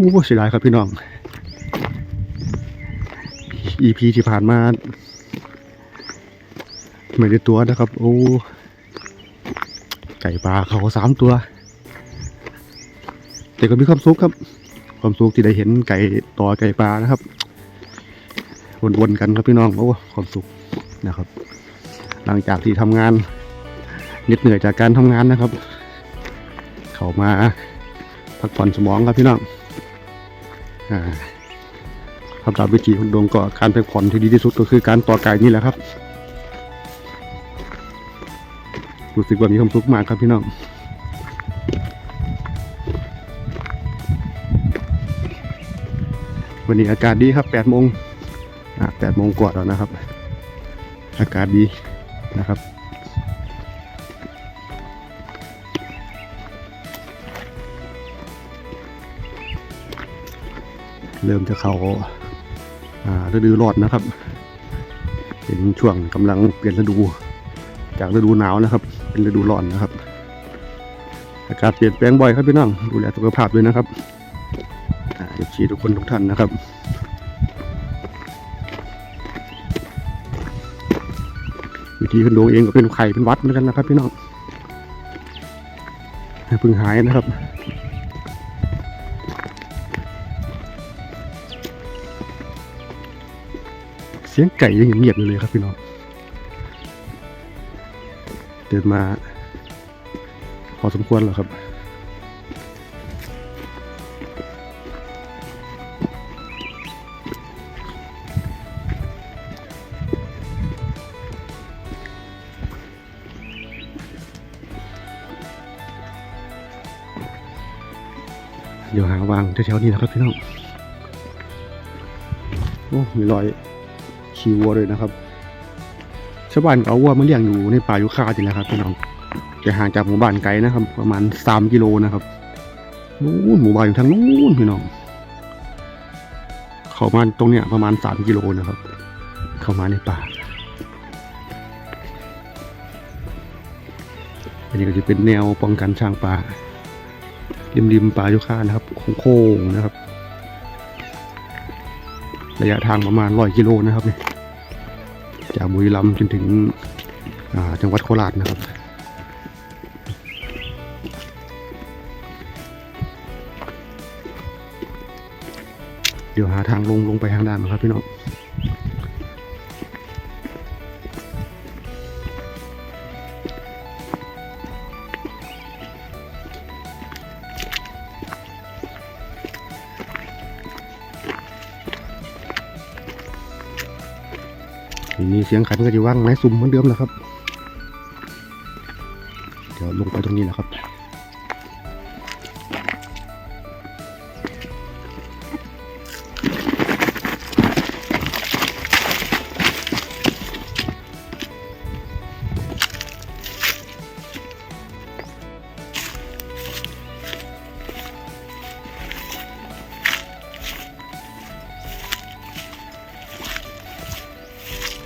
โอ้เสียดายครับพี่น้อง EP ที่ผ่านมาไม่ได้ตัวนะครับ โอ้ไก่ปลาเขาสามตัว แต่ก็มีความสุขครับ ความสุขที่ได้เห็นไก่ต่อไก่ปลานะครับวนๆกันครับพี่น้องโอ้ความสุขนะครับ หลังจากที่ทำงานเหน็ดเหนื่อยจากการทำงานนะครับ เขามาพักผ่อนสมองครับพี่น้อง อ่าสำหรับวิธีของดวงก็การพักผ่อนที่ดีที่สุดก็คือการต่อไก่นี่แหละครับ รู้สึกว่ามีความสุขมากครับพี่น้องวันนี้อากาศดีครับ8โมงอ่า8โมงกว่าแล้วนะครับ อากาศดีนะครับ เริ่มจะเขาอ่าฤดูร้อนนะครับ เป็นช่วงกำลังเปลี่ยนฤดู จากฤดูหนาวนะครับ เป็นฤดูร้อนนะครับ อากาศเปลี่ยนแปลงบ่อยครับพี่น้อง ดูแลสุขภาพด้วยนะครับอ่าเอฟซีทุกคนทุกท่านนะครับวิธีคุณดูเองก็เป็นไข่เป็นวัดเหมือนกันนะครับพี่น้องให้เพึ่งหายนะครับ สียงไก่ยังเงียบอยู่เลยครับพี่น้อง เดินมาพอสมควรแล้วครับเดี๋ยวหาวางแถวๆนี้นะครับพี่น้อง โอ้ มีรอย ขี่วัวเลยนะครับชาวบ้านเอาวัวมาเลี้ยงอยู่ในป่ายุคาจริงนะครับพี่น้องจะห่างจากหมู่บ้านไกลนะครับ ประมาณสามกิโลนะครับนู้นหมู่บ้านอยู่ทางนู้นพี่น้อง เข้ามาตรงเนี้ยประมาณสามกิโลนะครับ เข้ามาในป่าอันนี้ก็จะเป็นแนวป้องกันช้างป่าริมริมๆป่ายุคานะครับโค้งๆนะครับ ระยะทางประมาณร้อยกิโลนะครับเนี่ยจากบุรีรัมย์จนถึงจังหวัดโคราชนะครับเดี๋ยวหาทางลงลงไปทางด้านนะครับพี่น้อง มีเสียงขันก็จะว่างไม้ซุ่มเหมือนเดิมนะครับ เดี๋ยวลงไปตรงนี้นะครับ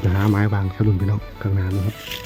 เดี๋ยวไปหาไม้วางสลุนพี่น้องข้างหน้านะครับ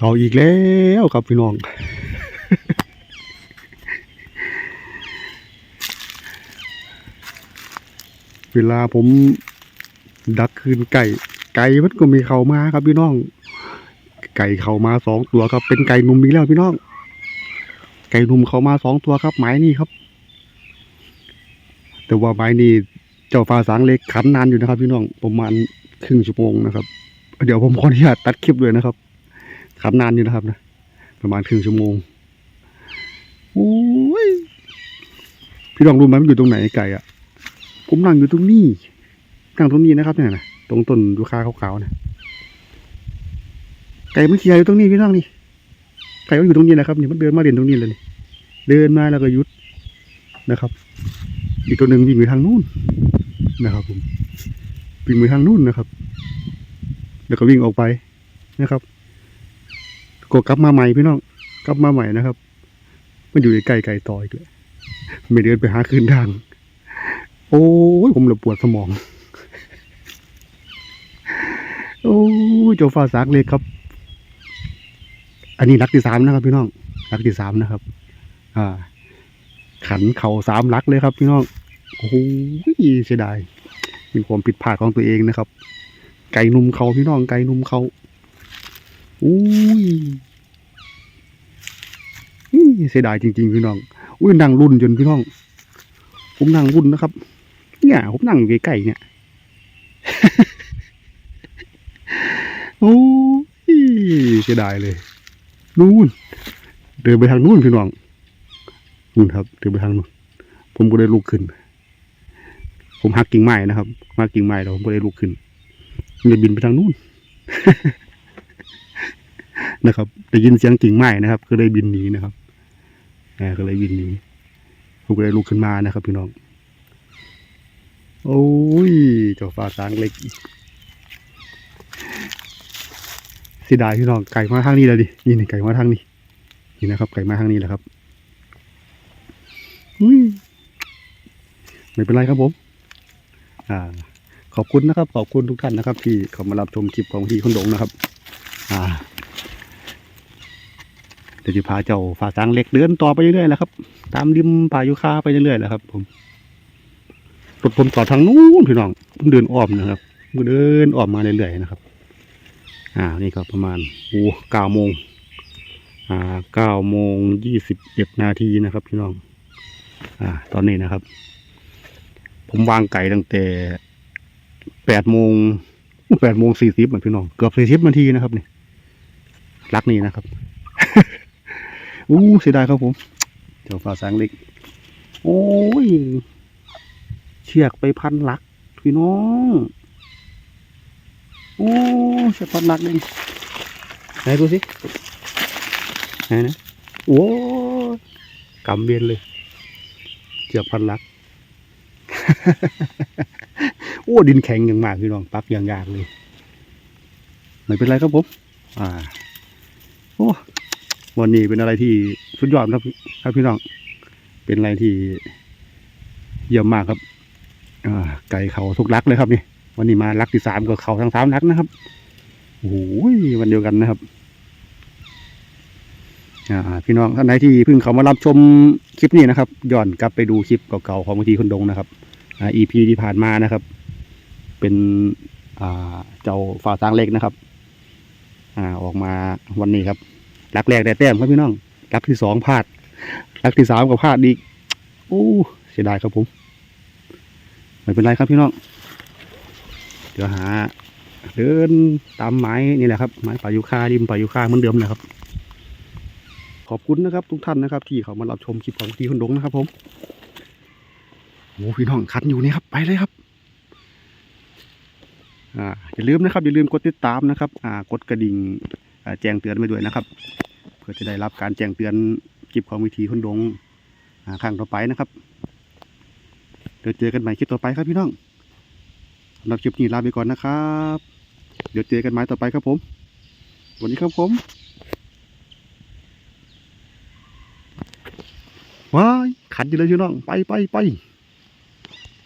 เอาอีกแล้วครับพี่น้อง เวลาผมดักคืนไก่ ไก่มันก็มีเขามาครับพี่น้อง ไก่เขามาสองตัวครับ เป็นไก่นุ่มอีกแล้วพี่น้อง ไก่นุ่มเขามาสองตัวครับไม้นี่ครับ แต่ว่าไม้นี่ เจ้าฟ้าสางเล็กขันนานอยู่นะครับ พี่น้องประมาณครึ่งชั่วโมงนะครับ เดี๋ยวผมขออนุญาตตัดคลิปเลยนะครับ ขันนานอยู่นะครับนะประมาณครึ่งชั่วโมงโอ้ยพี่น้องรู้ไหมมันอยู่ตรงไหนไก่อะผมนั่งอยู่ตรงนี้นั่งตรงนี้นะครับเนี่ยนะตรงต้นยูคาขาวๆนะไก่มันเขียอยู่ตรงนี้พี่น้องนี่ไก่มันอยู่ตรงนี้นะครับนี่มันเดินมาเรียนตรงนี้เลยเดินมาแล้วก็ยุดนะครับ อีกตัวหนึ่งวิ่งไปทางนู้น นะครับ ผมวิ่งไปทางนู้นนะครับ แล้วก็วิ่งออกไปนะครับก็กลับมาใหม่พี่น้องกลับมาใหม่นะครับ มันอยู่ใกล้ไก่ต่ออีกเลยไม่เดินไปหาคืนทาง โอ้ยผมเลยปวดสมอง โอ้ยเจ้าฟ้าสากเลยครับ อันนี้รักที่สามนะครับ พี่น้องรักที่สามนะครับ อ่า ขันเข่าสามลักเลยครับ พี่น้อง โอ้โหเสียดายเป็นความผิดพลาดของตัวเองนะครับ ไก่นุ่มเขาพี่น้องไก่นุ่มเขาอุ้ยเสียดายจริงๆพี่น้องอุ้ยนั่งรุ่นจนพี่น้อง ผมนั่งรุ่นนะครับ เนี่ยผมนั่งอยู่ใกล้ๆเนี่ยโอ้ยเสียดายเลยนู่นเดินไปทางนู่นพี่น้องนู่นครับเดินไปทางนู่นผมก็ได้ลุกขึ้น ผมหักกิ่งไม้นะครับหักกิ่งไม้แล้วผมก็ได้ลุกขึ้นมันจะบินไปทางนู่นนะครับได้ยินเสียงกิ่งไม้นะครับ ก็เลยบินหนีนะครับแหมก็เลยบินหนีผมก็เลยลุกขึ้นมานะครับ พี่น้องโอ้ยเจ้าฟ้าสางเล็กสีดายพี่น้องไก่มาทางนี้แล้วดินี่นี่ไก่มาทางนี้นี่นะครับ ไก่มาทางนี้แหละครับอุ้ยไม่เป็นไรครับผม อ่า ขอบคุณนะครับ ขอบคุณทุกท่านนะครับ ที่เข้ามารับชมคลิปของพี่คนดงนะครับ อ่าเดี๋ยวจะพาเจ้าฝาสางเล็กเดินต่อไปเรื่อยๆแหละครับ ตามริมป่ายุคาไปเรื่อยๆแหละครับ ผมรถผมต่อทางนู้นพี่น้องผมเดินอ้อมนะครับเดินอ้อมมาเรื่อยๆนะครับ อ่า นี่ก็ประมาณโอ้เก้าโมงอ่าเก้าโมงยี่สิบเอ็ดนาทีนะครับ พี่น้อง อ่า ตอนนี้นะครับ ผมวางไก่ตั้งแต่แปดโมงแปดโมงสี่สิบเหมือนพี่น้อง เกือบสี่สิบนาทีนะครับนี่รักนี่นะครับ อู้เสียดายครับผมเจ้าฟ้าสางเล็ก โอ้ย เชือกไปพันลัก พี่น้อง โอ้เชือกพันลักเลยไหนดูสิไหนนะ โอ้ยกำเบียนเลย เชือกพันลัก โอ้ดินแข็งอย่างมากพี่น้องปักอย่างยากเลยไม่เป็นไรครับผมอ่า โอ้วันนี้เป็นอะไรที่สุดยอดครับครับพี่น้องเป็นอะไรที่เยี่ยมมากครับอ่าไก่เขาทุกลักเลยครับนี่วันนี้มาลักที่สามกับเขาทั้งสามลักนะครับโอ้โหวันเดียวกันนะครับพี่น้องท่านไหนที่เพิ่งเขามารับชมคลิปนี้นะครับ ย้อนกลับไปดูคลิปเก่าๆของบางทีคนดงนะครับ EP ที่ผ่านมานะครับ เป็นเจ้าฝาสางเล็กนะครับอออกมาวันนี้ครับลักแรกได้แต้มครับพี่น้องลักที่สองพลาดลักที่สามก็พลาดอีกโอ้เสียดายครับผมไม่เป็นไรครับพี่น้องเดี๋ยวหา เดินตามไม้นี่แหละครับไม้ป่ายุคาริมป่ายุคาเหมือนเดิมนะครับ ขอบคุณนะครับ ทุกท่านนะครับ ที่เขามารับชมคลิปของพี่คนดงนะครับ ผม โอ้พี่น้องคันอยู่นี่ครับไปเลยครับอ่าอย่าลืมนะครับอย่าลืมกดติดตามนะครับอ่ากดกระดิ่งแจ้งเตือนไปด้วยนะครับ เพื่อจะได้รับการแจ้งเตือนคลิปของวิธีคนดงอ่าครั้งต่อไปนะครับเดี๋ยวเจอกันใหม่คลิปต่อไปครับพี่น้องสำหรับคลิปนี้ลาไปก่อนนะครับ เดี๋ยวเจอกันใหม่ต่อไปครับผมสวัสดีครับผมว้ายขันอยู่เลยพี่น้อง ไปไปไป